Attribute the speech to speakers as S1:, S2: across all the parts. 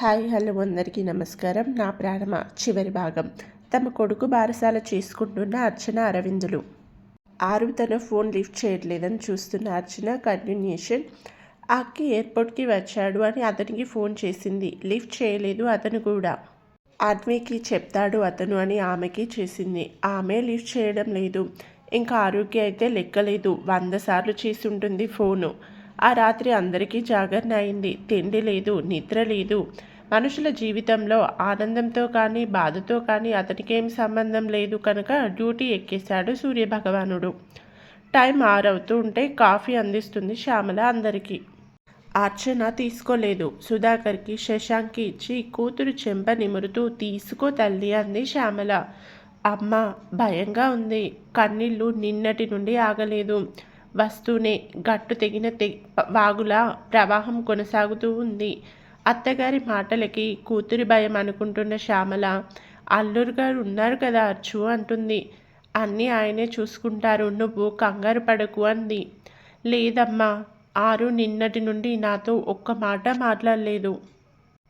S1: Hi hello అందరికీ నమస్కారం. నా ప్రాణమ? చివరి భాగం. తమ కొడుకు బారసాల చేసుకుంటున్న అర్చన అరవిందులు. ఆరు తన ఫోన్ లిఫ్ట్ చేయట్లేదని చూస్తున్న అర్చన కంటిన్యూషన్ అక్కి ఎయిర్పోర్ట్కి వచ్చాడు అని అతనికి ఫోన్ చేసింది. లిఫ్ట్ చేయలేదు అతను కూడా. ఆత్మీకి చెప్తాడు అతను అని ఆమెకి చేసింది. ఆమె లిఫ్ట్ చేయడం లేదు. ఇంకా ఆరోగ్య అయితే లెక్కలేదు. వంద సార్లు చేసి ఉంటుంది ఫోను. ఆ రాత్రి అందరికీ జాగరణ అయింది తిండి లేదు నిద్ర లేదు. మనుషుల జీవితంలో ఆనందంతో కానీ బాధతో కానీ అతనికేం సంబంధం లేదు కనుక డ్యూటీ ఎక్కేశాడు సూర్యభగవానుడు. టైం ఆరవుతూ ఉంటే కాఫీ అందిస్తుంది శ్యామల అందరికీ. అర్చన తీసుకోలేదు. సుధాకర్కి శశాంక్కి ఇచ్చి కూతురు చెంప నిమురుతూ తీసుకో తల్లి అంది శ్యామల. అమ్మ భయంగా ఉంది. కన్నీళ్ళు నిన్నటి నుండి ఆగలేదు. వస్తూనే గట్టు తెగిన తె వాగులా ప్రవాహం కొనసాగుతూ ఉంది. అత్తగారి మాటలకి కూతురి భయం అనుకుంటున్న శ్యామల అల్లూరు గారు ఉన్నారు కదా అర్చు అంటుంది. అన్నీ ఆయనే చూసుకుంటారు నువ్వు కంగారు పడకు అంది. లేదమ్మా ఆరు నిన్నటి నుండి నాతో ఒక్క మాట మాట్లాడలేదు.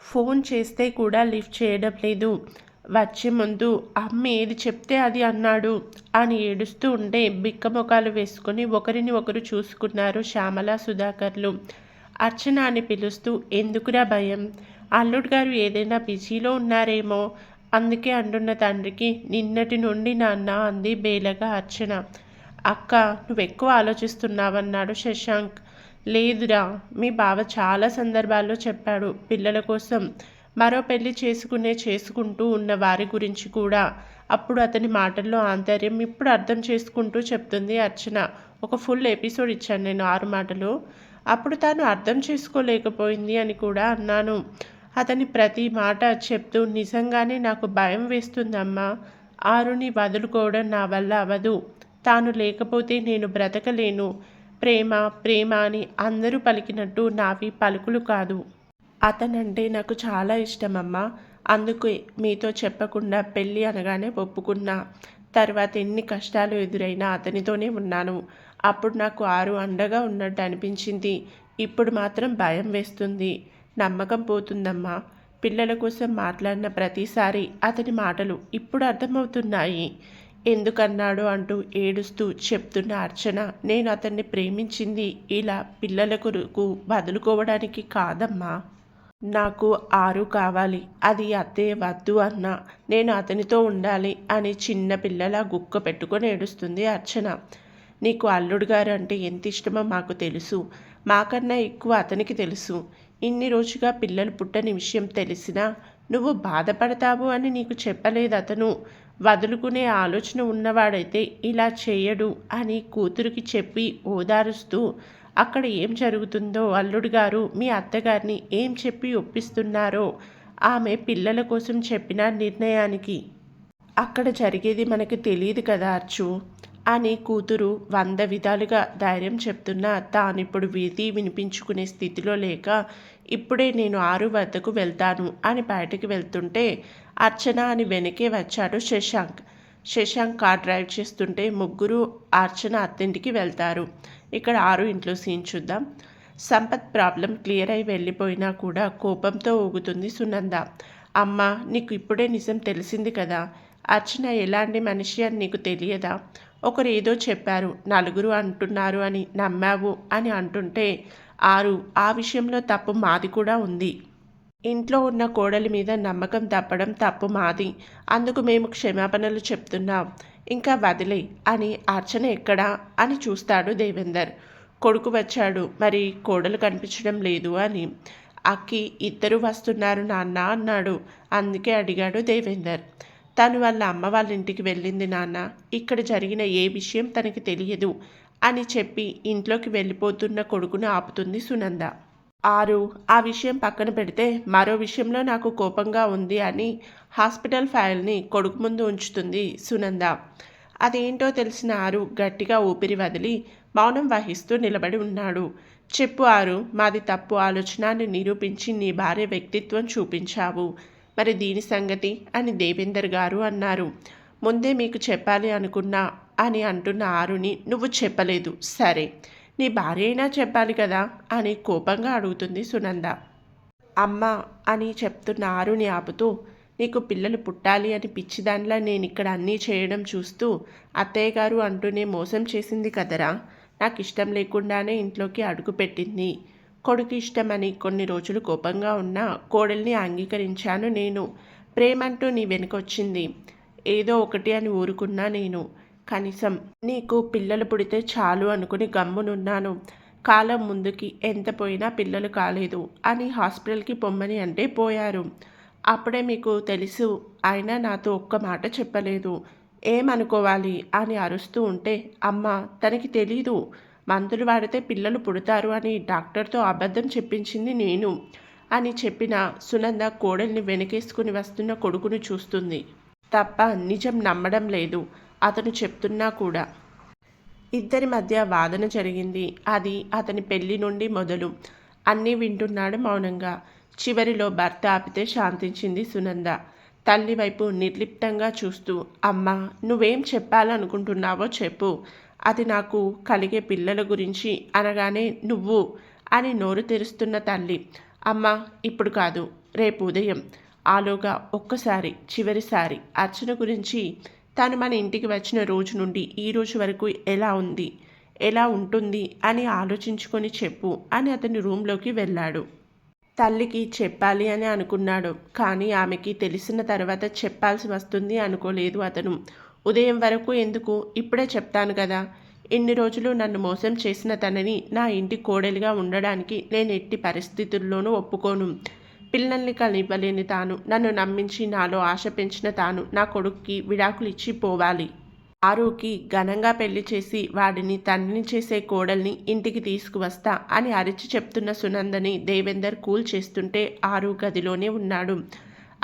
S1: ఫోన్ చేస్తే కూడా లిఫ్ట్ చేయడం లేదు. వచ్చే ముందు అమ్మ ఏది చెప్తే అది అన్నాడు. అని ఏడుస్తూ ఉంటే బిక్కమొకాలు వేసుకుని ఒకరిని ఒకరు చూసుకున్నారు శ్యామల సుధాకర్లు. అర్చన అని పిలుస్తూ ఎందుకురా భయం? అల్లుడు గారు ఏదైనా బిజీలో ఉన్నారేమో? అందుకే అంటున్న తండ్రికి నిన్నటి నుండి నాన్న అంది బేలగా అర్చన. అక్క నువ్వు ఎక్కువ ఆలోచిస్తున్నావన్నాడు శశాంక్. లేదురా మీ బావ చాలా సందర్భాల్లో చెప్పాడు పిల్లల కోసం. మరో పెళ్ళి చేసుకునే చేసుకుంటూ ఉన్న వారి గురించి కూడా అప్పుడు అతని మాటల్లో ఆంతర్యం ఇప్పుడు అర్థం చేసుకుంటూ చెప్తుంది అర్చన. ఒక ఫుల్ ఎపిసోడ్ ఇచ్చాను నేను ఆరు మాటలు. అప్పుడు తాను అర్థం చేసుకోలేకపోయింది అని కూడా అన్నాను. అతని ప్రతి మాట చెప్తూ నిజంగానే నాకు భయం వేస్తుందమ్మా. ఆరుని వదులుకోవడం నా వల్ల అవదు తాను లేకపోతే నేను బ్రతకలేను. ప్రేమ ప్రేమ అని అందరూ పలికినట్టు నావి పలుకులు కాదు. అతనంటే నాకు చాలా ఇష్టమమ్మా. అందుకే మీతో చెప్పకుండా పెళ్ళి అనగానే ఒప్పుకున్నా. తర్వాత ఎన్ని కష్టాలు ఎదురైనా అతనితోనే ఉన్నాను. అప్పుడు నాకు ఆరు అండగా ఉన్నట్టు అనిపించింది. ఇప్పుడు మాత్రం భయం వేస్తుంది. నమ్మకం పోతుందమ్మా. పిల్లల కోసం మాట్లాడిన ప్రతిసారి అతని మాటలు ఇప్పుడు అర్థమవుతున్నాయి. ఎందుకన్నాడు అంటూ ఏడుస్తూ చెప్తున్న అర్చన. నేను అతన్ని ప్రేమించింది ఇలా పిల్లల కొరకు వదులుకోవడానికి కాదమ్మా. నాకు ఆరు కావాలి. అది అత్తే వద్దు అన్న. నేను అతనితో ఉండాలి అని చిన్న పిల్లల గుక్క పెట్టుకొని ఏడుస్తుంది అర్చన. నీకు అల్లుడు గారు అంటే ఎంత ఇష్టమో మాకు తెలుసు. మాకన్నా ఎక్కువ అతనికి తెలుసు. ఇన్ని రోజుగా పిల్లలు పుట్టని విషయం తెలిసినా నువ్వు బాధపడతావు అని నీకు చెప్పలేదు అతను వదులుకునే ఆలోచన ఉన్నవాడైతే ఇలా చేయడు అని కూతురికి చెప్పి ఓదారుస్తూ అక్కడ ఏం జరుగుతుందో అల్లుడు గారు మీ అత్తగారిని ఏం చెప్పి ఒప్పిస్తున్నారో ఆమె పిల్లల కోసం చెప్పిన నిర్ణయానికి. అక్కడ జరిగేది మనకు తెలియదు కదా అర్చు అని కూతురు వంద విధాలుగా ధైర్యం చెప్తున్నా తానిప్పుడు వీధి వినిపించుకునే స్థితిలో లేక ఇప్పుడే నేను ఆరు వద్దకు వెళ్తాను అని బయటకు వెళ్తుంటే అర్చన అని వెనకే వచ్చాడు శశాంక్. శశాంక్ కార్ డ్రైవ్ చేస్తుంటే ముగ్గురు అర్చన అత్తింటికి వెళ్తారు. ఇక్కడ ఆరు ఇంట్లో సీన్ చూద్దాం. సంపత్ ప్రాబ్లం క్లియర్ అయి వెళ్ళిపోయినా కూడా కోపంతో ఊగుతుంది సునంద. అమ్మ నీకు ఇప్పుడే నిజం తెలిసింది కదా? అర్చన ఎలాంటి మనిషి అని నీకు తెలియదా? ఒకరు ఏదో చెప్పారు. నలుగురు అంటున్నారు అని నమ్మావు అని అంటుంటే ఆరు ఆ విషయంలో తప్పు మాది కూడా ఉంది. ఇంట్లో ఉన్న కోడలి మీద నమ్మకం తప్పడం తప్పు మాది. అందుకు మేము క్షమాపణలు చెప్తున్నాం. ఇంకా వదిలే అని అర్చన ఎక్కడా అని చూస్తాడు దేవేందర్. కొడుకు వచ్చాడు. మరి కోడలు కనిపించడం లేదు అని. అక్కి ఇద్దరు వస్తున్నారు నాన్న అన్నాడు. అందుకే అడిగాడు దేవేందర్. తను వాళ్ళ అమ్మ వాళ్ళ ఇంటికి వెళ్ళింది నాన్న. ఇక్కడ జరిగిన ఏ విషయం తనకి తెలియదు అని చెప్పి ఇంట్లోకి వెళ్ళిపోతున్న కొడుకును ఆపుతుంది సునంద. ఆరు ఆ విషయం పక్కన పెడితే మరో విషయంలో నాకు కోపంగా ఉంది అని హాస్పిటల్ ఫైల్ని కొడుకు ముందు ఉంచుతుంది సునంద. అదేంటో తెలిసిన ఆరు గట్టిగా ఊపిరి వదిలి మౌనం వహిస్తూ నిలబడి ఉన్నాడు. చెప్పు ఆరు మాది తప్పు ఆలోచనని నిరూపించి నీ భార్య వ్యక్తిత్వం చూపించావు. మరి దీని సంగతి? అని దేవేందర్ గారు అన్నారు. ముందే మీకు చెప్పాలి అనుకున్నా అని అంటున్న ఆరుని నువ్వు చెప్పలేదు. సరే. నీ భార్య అయినా చెప్పాలి కదా? అని కోపంగా అడుగుతుంది సునంద. అమ్మ అని చెప్తున్న ఆరుని ఆపుతూ నీకు పిల్లలు పుట్టాలి అని పిచ్చిదానిలా నేను ఇక్కడ అన్నీ చేయడం చూస్తూ అత్తయ్య గారు అంటూనే మోసం చేసింది కదరా? నాకు ఇష్టం లేకుండానే ఇంట్లోకి అడుగుపెట్టింది కొడుకు ఇష్టమని కొన్ని రోజులు కోపంగా ఉన్న కోడల్ని అంగీకరించాను నేను. ప్రేమంటూ నీ వెనుకొచ్చింది. ఏదో ఒకటి అని ఊరుకున్నా నేను. కనీసం నీకు పిల్లలు పుడితే చాలు అనుకుని గమ్మునున్నాను. కాలం ముందుకి ఎంత పోయినా పిల్లలు కాలేదు అని హాస్పిటల్కి పొమ్మని అంటే పోయారు. అప్పుడే మీకు తెలుసు అయినా నాతో ఒక్క మాట చెప్పలేదు. ఏమనుకోవాలి అని అరుస్తూ ఉంటే అమ్మ తనకి తెలీదు. మందులు వాడితే పిల్లలు పుడతారు అని డాక్టర్తో అబద్ధం చెప్పించింది నేను అని చెప్పిన సునంద కోడల్ని వెనకేసుకుని వస్తున్న కొడుకును చూస్తుంది. తప్ప నిజం నమ్మడం లేదు. అతను చెప్తున్నా కూడా. ఇద్దరి మధ్య వాదన జరిగింది. అది అతని పెళ్ళి నుండి మొదలు. అన్నీ వింటున్నాడు మౌనంగా. చివరిలో భర్త ఆపితే శాంతించింది సునంద. తల్లి వైపు నిర్లిప్తంగా చూస్తూ అమ్మా నువ్వేం చెప్పాలనుకుంటున్నావో చెప్పు. అది నాకు కలిగే పిల్లల గురించి అనగానే నువ్వు అని నోరు తెరుస్తున్న తల్లి. అమ్మ ఇప్పుడు కాదు. రేపు ఉదయం. ఆలోగా ఒక్కసారి చివరిసారి అర్చన గురించి తను మన ఇంటికి వచ్చిన రోజు నుండి ఈ రోజు వరకు ఎలా ఉంది ఎలా ఉంటుంది అని ఆలోచించుకొని చెప్పు అని అతని రూమ్లోకి వెళ్ళాడు. తల్లికి చెప్పాలి అని అనుకున్నాడు కానీ ఆమెకి తెలిసిన తర్వాత చెప్పాల్సి వస్తుంది అనుకోలేదు అతను. ఉదయం వరకు ఎందుకు? ఇప్పుడే చెప్తాను కదా. ఇన్ని రోజులు నన్ను మోసం చేసిన తనని నా ఇంటి కోడలిగా ఉండడానికి నేను ఎట్టి పరిస్థితుల్లోనూ ఒప్పుకోను. పిల్లల్ని కనివ్వలేని తాను. నన్ను నమ్మించి నాలో ఆశ పెంచిన తాను. నా కొడుక్కి విడాకులిచ్చి పోవాలి. ఆరుకి ఘనంగా పెళ్ళి చేసి వాడిని తండ్రిని చేసే కోడల్ని ఇంటికి తీసుకువస్తా అని అరిచి చెప్తున్న సునందని దేవేందర్ కూల్ చేస్తుంటే ఆరు గదిలోనే ఉన్నాడు.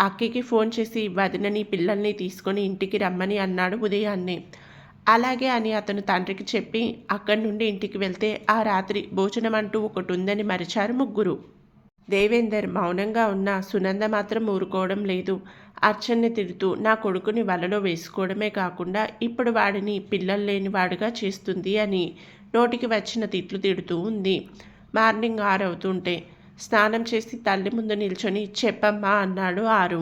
S1: అక్కకి ఫోన్ చేసి వదినని పిల్లల్ని తీసుకొని ఇంటికి రమ్మని అన్నాడు ఉదయాన్నే. అలాగే అని అతను తండ్రికి చెప్పి అక్కడి నుండి ఇంటికి వెళ్తే ఆ రాత్రి భోజనం అంటూ ఒకటి ఉందని మరిచారు ముగ్గురు. దేవేందర్ మౌనంగా ఉన్న సునంద మాత్రం ఊరుకోవడం లేదు. అర్చన్ని తిడుతూ నా కొడుకుని వలలో వేసుకోవడమే కాకుండా ఇప్పుడు వాడిని పిల్లలు లేనివాడుగా చేస్తుంది అని నోటికి వచ్చిన తిట్లు తిడుతూ ఉంది. మార్నింగ్ ఆరు అవుతుంటే స్నానం చేసి తల్లి ముందు నిల్చొని చెప్పమ్మా అన్నాడు ఆరు.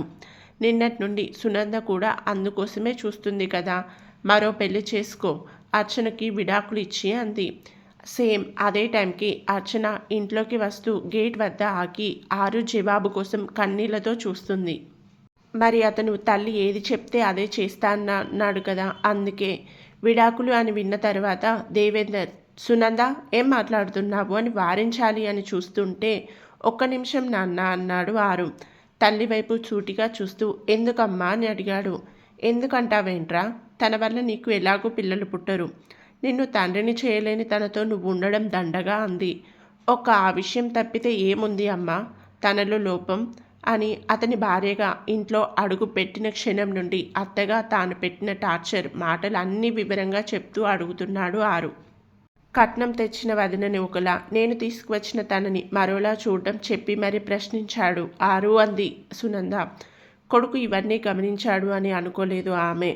S1: నిన్నటి నుండి సునంద కూడా అందుకోసమే చూస్తుంది కదా మరో పెళ్ళి చేసుకో అర్చనకి విడాకులు ఇచ్చి అంది. సేమ్ అదే టైంకి అర్చన ఇంట్లోకి వస్తూ గేట్ వద్ద ఆగి ఆరు జవాబు కోసం కన్నీళ్ళతో చూస్తుంది. మరి అతను తల్లి ఏది చెప్తే అదే చేస్తా అన్నాడు కదా అందుకే విడాకులు అని విన్న తర్వాత దేవేందర్ సునంద ఏం మాట్లాడుతున్నావు అని వారించాలి అని చూస్తుంటే ఒక్క నిమిషం నాన్న అన్నాడు ఆరు. తల్లి వైపు చూటిగా చూస్తూ ఎందుకమ్మా అని అడిగాడు. ఎందుకంటావేంట్రా? తన వల్ల నీకు ఎలాగో పిల్లలు పుట్టరు. నిన్ను తండ్రిని చేయలేని తనతో నువ్వు ఉండడం దండగా అంది. ఒక ఆ విషయం తప్పితే ఏముంది అమ్మా? తనలో లోపం అని అతని భార్యగా ఇంట్లో అడుగు పెట్టిన క్షణం నుండి అత్తగా తాను పెట్టిన టార్చర్ మాటలు అన్నీ వివరంగా చెప్తూ అడుగుతున్నాడు ఆరు. కట్నం తెచ్చిన వదినని ఒకలా నేను తీసుకువచ్చిన తనని మరోలా చూడడం చెప్పి మరీ ప్రశ్నించాడు. ఆరు అంది సునంద. కొడుకు ఇవన్నీ గమనించాడు అని అనుకోలేదు ఆమె.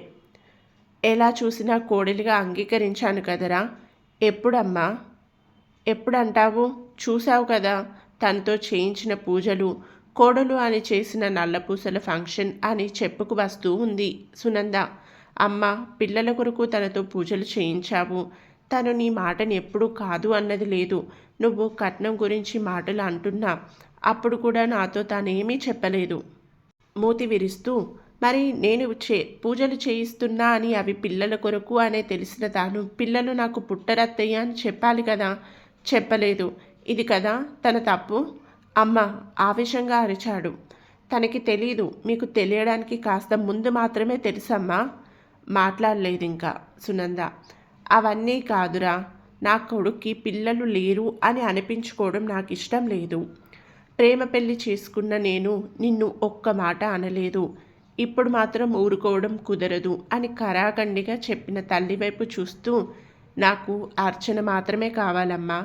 S1: ఎలా చూసినా కోడలిగా అంగీకరించాను కదరా. ఎప్పుడమ్మా? ఎప్పుడంటావు? చూసావు కదా తనతో చేయించిన పూజలు కోడలు అని చేసిన నల్లపూసల ఫంక్షన్ అని చెప్పుకు వస్తూ ఉంది సునంద. అమ్మ పిల్లల కొరకు తనతో పూజలు చేయించావు. తను నీ మాటని ఎప్పుడూ కాదు అన్నది లేదు. నువ్వు కట్నం గురించి మాటలు అంటున్నా. అప్పుడు కూడా నాతో తానేమీ చెప్పలేదు. మూతి విరుస్తూ మరి నేను చే పూజలు చేయిస్తున్నా అని అవి పిల్లల కొరకు అనే తెలిసిన తాను పిల్లలు నాకు పుట్టరత్తయ్య అని చెప్పాలి కదా? చెప్పలేదు. ఇది కదా తన తప్పు? అమ్మ ఆవేశంగా అరిచాడు. తనకి తెలీదు. మీకు తెలియడానికి కాస్త ముందు మాత్రమే తెలుసమ్మా. మాట్లాడలేదు ఇంకా సునంద. అవన్నీ కాదురా. నా కొడుక్కి పిల్లలు లేరు అని అనిపించుకోవడం నాకు ఇష్టం లేదు. ప్రేమ పెళ్ళి చేసుకున్న నేను నిన్ను ఒక్క మాట అనలేదు. ఇప్పుడు మాత్రం ఊరుకోవడం కుదరదు అని కరాఖండిగా చెప్పిన తల్లి వైపు చూస్తూ నాకు అర్చన మాత్రమే కావాలమ్మా.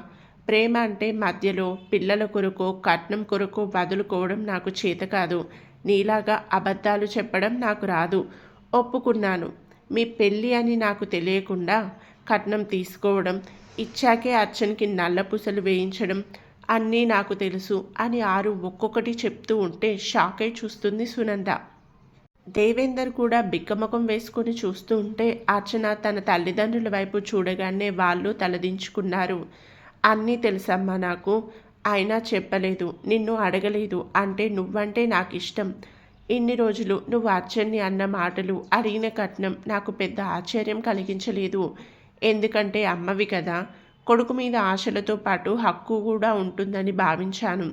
S1: ప్రేమ అంటే మధ్యలో పిల్లల కొరకు కట్నం కొరకు వదులుకోవడం నాకు చేత కాదు. నీలాగా అబద్ధాలు చెప్పడం నాకు రాదు. ఒప్పుకున్నాను. మీ పెళ్ళి అని నాకు తెలియకుండా కట్నం తీసుకోవడం ఇచ్చాకే అర్చనకి నల్ల పూసలు వేయించడం అన్నీ నాకు తెలుసు అని ఆరు ఒక్కొక్కటి చెప్తూ ఉంటే షాకై చూస్తుంది సునంద. దేవేందర్ కూడా బిక్కమకం వేసుకొని చూస్తూ ఉంటే అర్చన తన తల్లిదండ్రుల వైపు చూడగానే వాళ్ళు తలదించుకున్నారు. అన్నీ తెలుసమ్మా నాకు. అయినా చెప్పలేదు. నిన్ను అడగలేదు. అంటే నువ్వంటే నాకు ఇష్టం ఇన్ని రోజులు నువ్వు అర్చన్ని అన్న మాటలు అడిగిన కట్నం నాకు పెద్ద ఆశ్చర్యం కలిగించలేదు. ఎందుకంటే అమ్మవి కదా. కొడుకు మీద ఆశలతో పాటు హక్కు కూడా ఉంటుందని భావించాను.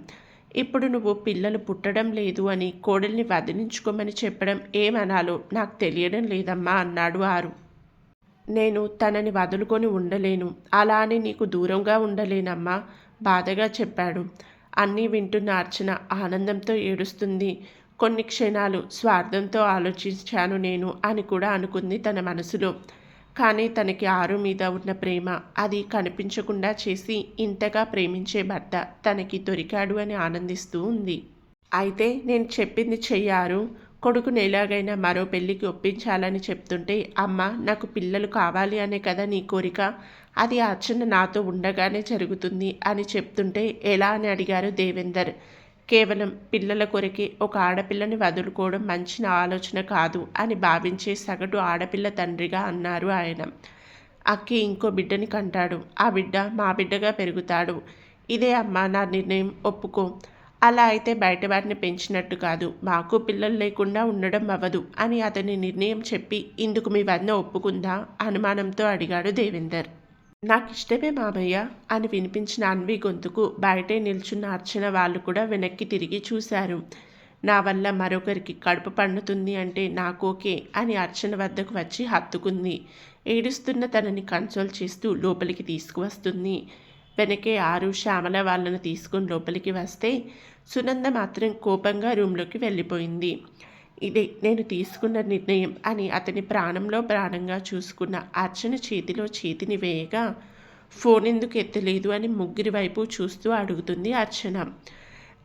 S1: ఇప్పుడు నువ్వు పిల్లలు పుట్టడం లేదు అని కోడల్ని వదిలించుకోమని చెప్పడం ఏమనాలో నాకు తెలియడం లేదమ్మా అన్నాడు ఆరు. నేను తనని వదులుకొని ఉండలేను. అలా అని నీకు దూరంగా ఉండలేనమ్మా బాధగా చెప్పాడు. అన్నీ వింటున్న అర్చన ఆనందంతో ఏడుస్తుంది. కొన్ని క్షణాలు స్వార్థంతో ఆలోచించాను నేను అని కూడా అనుకుంది తన మనసులో. కానీ తనకి ఆరు మీద ఉన్న ప్రేమ అది కనిపించకుండా చేసి ఇంతగా ప్రేమించే భర్త తనకి దొరికాడు అని ఆనందిస్తూ ఉంది. అయితే నేను చెప్పింది చెయ్యారు కొడుకుని ఎలాగైనా మరో పెళ్ళికి ఒప్పించాలని చెప్తుంటే అమ్మ నాకు పిల్లలు కావాలి అనే కదా నీ కోరిక? అది అర్చన నాతో ఉండగానే జరుగుతుంది అని చెప్తుంటే ఎలా అని అడిగారు దేవేందర్. కేవలం పిల్లల కొరకే ఒక ఆడపిల్లని వదులుకోవడం మంచి ఆలోచన కాదు అని భావించే సగటు ఆడపిల్ల తండ్రిగా అన్నారు ఆయన. అక్కి ఇంకో బిడ్డని కంటాడు. ఆ బిడ్డ మా బిడ్డగా పెరుగుతాడు. ఇదే అమ్మ నా నిర్ణయం ఒప్పుకో. అలా అయితే బయట వారిని పెంచినట్టు కాదు. మాకు పిల్లలు లేకుండా ఉండడం అవ్వదు అని అతని నిర్ణయం చెప్పి ఇందుకు మీ వద్ద ఒప్పుకుందా? అనుమానంతో అడిగాడు దేవేందర్. నాకు ఇష్టమే మామయ్య అని వినిపించిన అన్వి గొంతుకు బయటే నిల్చున్న అర్చన వాళ్ళు కూడా వెనక్కి తిరిగి చూశారు. నా వల్ల మరొకరికి కడుపు పండుతుంది అంటే నాకు ఓకే అని అర్చన వద్దకు వచ్చి హత్తుకుంది. ఏడుస్తున్న తనని కన్సోల్ చేస్తూ లోపలికి తీసుకువస్తుంది. వెనకే ఆరు శ్యామల వాళ్ళను తీసుకుని లోపలికి వస్తే సునంద మాత్రం కోపంగా రూమ్లోకి వెళ్ళిపోయింది. ఇదే నేను తీసుకున్న నిర్ణయం అని అతని ప్రాణంలో ప్రాణంగా చూసుకున్న అర్చన చేతిలో చేతిని వేయగా ఫోన్ ఎందుకు ఎత్తలేదు? అని ముగ్గురి వైపు చూస్తూ అడుగుతుంది అర్చన.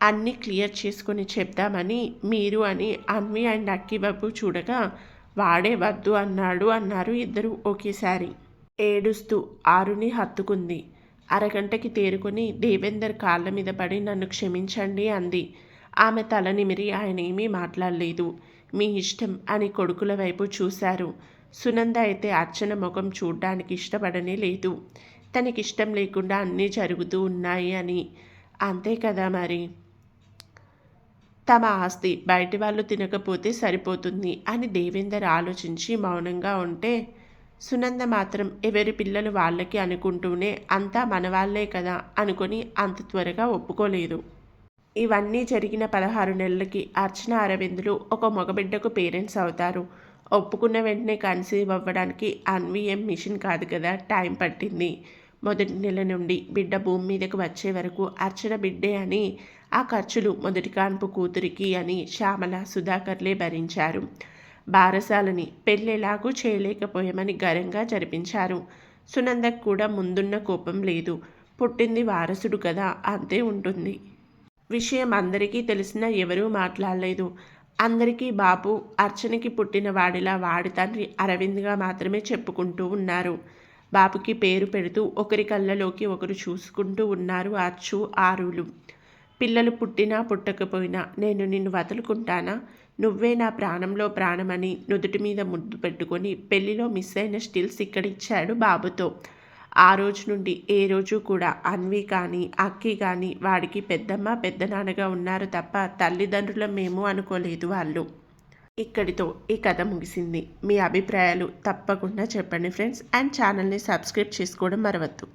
S1: అన్నీ క్లియర్ చేసుకొని చెప్దామని మీరు అని అన్వి అండ్ అక్కి వైపు చూడగా వాడే వద్దు అన్నాడు అన్నారు ఇద్దరు ఒకేసారి. ఏడుస్తూ ఆరుని హత్తుకుంది. అరగంటకి తేరుకొని దేవేందర్ కాళ్ళ మీద పడి నన్ను క్షమించండి అంది. ఆమె తల నిమిరి ఆయన ఏమీ మాట్లాడలేదు. మీ ఇష్టం అని కొడుకుల వైపు చూశారు. సునంద అయితే అర్చన ముఖం చూడ్డానికి ఇష్టపడనే లేదు. తనకి ఇష్టం లేకుండా అన్నీ జరుగుతూ ఉన్నాయి అని. అంతే కదా మరి? తమ ఆస్తి బయటి వాళ్ళు తినకపోతే సరిపోతుంది అని దేవేందర్ ఆలోచించి మౌనంగా ఉంటే సునంద మాత్రం ఎవరి పిల్లలు వాళ్ళకి అనుకుంటూనే అంతా మన వాళ్ళే కదా అనుకొని అంత త్వరగా ఒప్పుకోలేదు. ఇవన్నీ జరిగిన పదహారు నెలలకి అర్చన అరవిందులు ఒక మగబిడ్డకు పేరెంట్స్ అవుతారు. ఒప్పుకున్న వెంటనే కన్సీవ్ అవ్వడానికి అన్వీఎం మిషన్ కాదు కదా టైం పట్టింది. మొదటి నెల నుండి బిడ్డ భూమి మీదకు వచ్చే వరకు అర్చన బిడ్డే అని ఆ ఖర్చులు మొదటి కాన్పు కూతురికి అని శ్యామల సుధాకర్లే భరించారు. బారసాలని పెళ్ళెలాగూ చేయలేకపోయామని ఘనంగా జరిపించారు. సునందకు కూడా ముందున్న కోపం లేదు. పుట్టింది వారసుడు కదా అంతే ఉంటుంది. విషయం అందరికీ తెలిసినా ఎవరూ మాట్లాడలేదు. అందరికీ బాపు అర్చనకి పుట్టిన వాడిలా వాడి తండ్రి అరవింద్గా మాత్రమే చెప్పుకుంటూ ఉన్నారు. బాబుకి పేరు పెడుతూ ఒకరి కళ్ళలోకి ఒకరు చూసుకుంటూ ఉన్నారు అచ్చు ఆరులు. పిల్లలు పుట్టినా పుట్టకపోయినా నేను నిన్ను వదులుకుంటానా? నువ్వే నా ప్రాణంలో ప్రాణమని నుదుటి మీద ముద్దు పెట్టుకొని పెళ్ళిలో మిస్ అయిన స్టిల్స్ ఇక్కడ ఇచ్చాడు బాబుతో. ఆ రోజు నుండి ఏ రోజు కూడా అన్వి కానీ అక్కి కానీ వాడికి పెద్దమ్మ పెద్దనాన్నగా ఉన్నారు తప్ప తల్లిదండ్రుల మేము అనుకోలేదు వాళ్ళు. ఇక్కడితో ఈ కథ ముగిసింది. మీ అభిప్రాయాలు తప్పకుండా చెప్పండి ఫ్రెండ్స్. అండ్ ఛానల్ని సబ్స్క్రైబ్ చేసుకోవడం మరవద్దు.